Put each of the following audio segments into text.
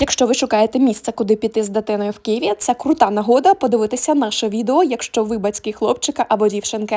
Якщо ви шукаєте місце, куди піти з дитиною в Києві, це крута нагода подивитися наше відео, якщо ви батьки хлопчика або дівчинки.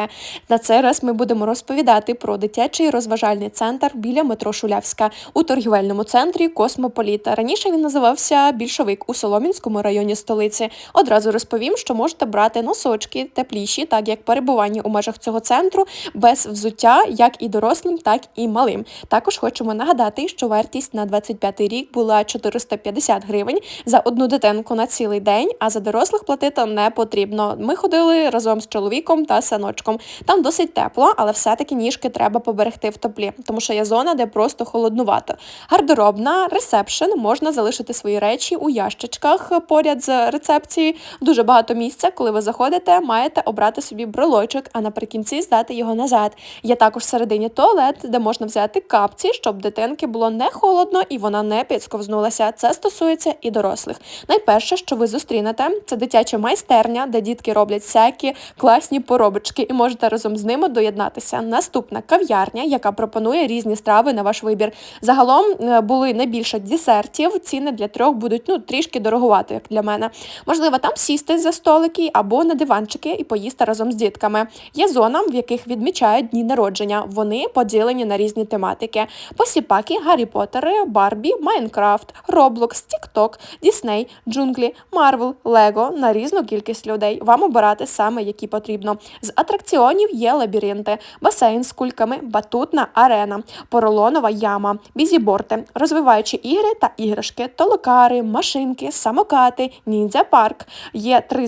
На цей раз ми будемо розповідати про дитячий розважальний центр біля метро Шулявська у торгівельному центрі Космополіта. Раніше він називався Більшовик у Соломінському районі столиці. Одразу розповім, що можете брати носочки тепліші, так як перебування у межах цього центру без взуття, як і дорослим, так і малим. Також хочемо нагадати, що вартість на 25 рік була 450 гривень за одну дитинку на цілий день, а за дорослих платити не потрібно. Ми ходили разом з чоловіком та синочком. Там досить тепло, але все-таки ніжки треба поберегти в теплі, тому що є зона, де просто холоднувато. Гардеробна, ресепшн, можна залишити свої речі у ящичках поряд з рецепцією. Дуже багато місця, коли ви заходите, маєте обрати собі брелочок, а наприкінці здати його назад. Є також всередині туалет, де можна взяти капці, щоб дитинки було не холодно і вона не підсковзнулася. Це стосується і дорослих. Найперше, що ви зустрінете, це дитяча майстерня, де дітки роблять всякі класні поробочки, і можете разом з ними доєднатися. Наступна кав'ярня, яка пропонує різні страви на ваш вибір. Загалом е, були не більше десертів. Ціни для трьох будуть ну трішки дороговато, як для мене. Можливо, там сісти за столики або на диванчики і поїсти разом з дітками. Є зона, в яких відмічають дні народження. Вони поділені на різні тематики: посіпаки, Гаррі Поттери, Барбі, Майнкрафт, Роблокс, Тікток, Дісней, Джунглі, Марвел, Лего на різну кількість людей. Вам обирати саме які потрібно. З атракціонів є лабіринти, басейн з кульками, батутна арена, поролонова яма, бізіборти, розвиваючі ігри та іграшки, толокари, машинки, самокати, ніндзя парк. Є три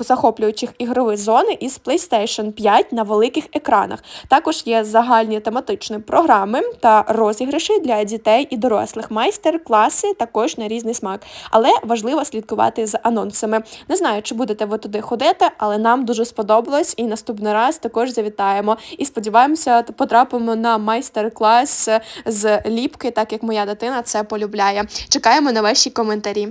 захоплюючих ігрові зони із PlayStation 5 на великих екранах. Також є загальні тематичні програми та розіграші для дітей і дорослих, майстер-класи також на різний смак. Але важливо слідкувати за анонсами. Не знаю, чи будете ви туди ходити, але нам дуже сподобалось, і наступний раз також завітаємо. І сподіваємося, потрапимо на майстер-клас з ліпки, так як моя дитина це полюбляє. Чекаємо на ваші коментарі.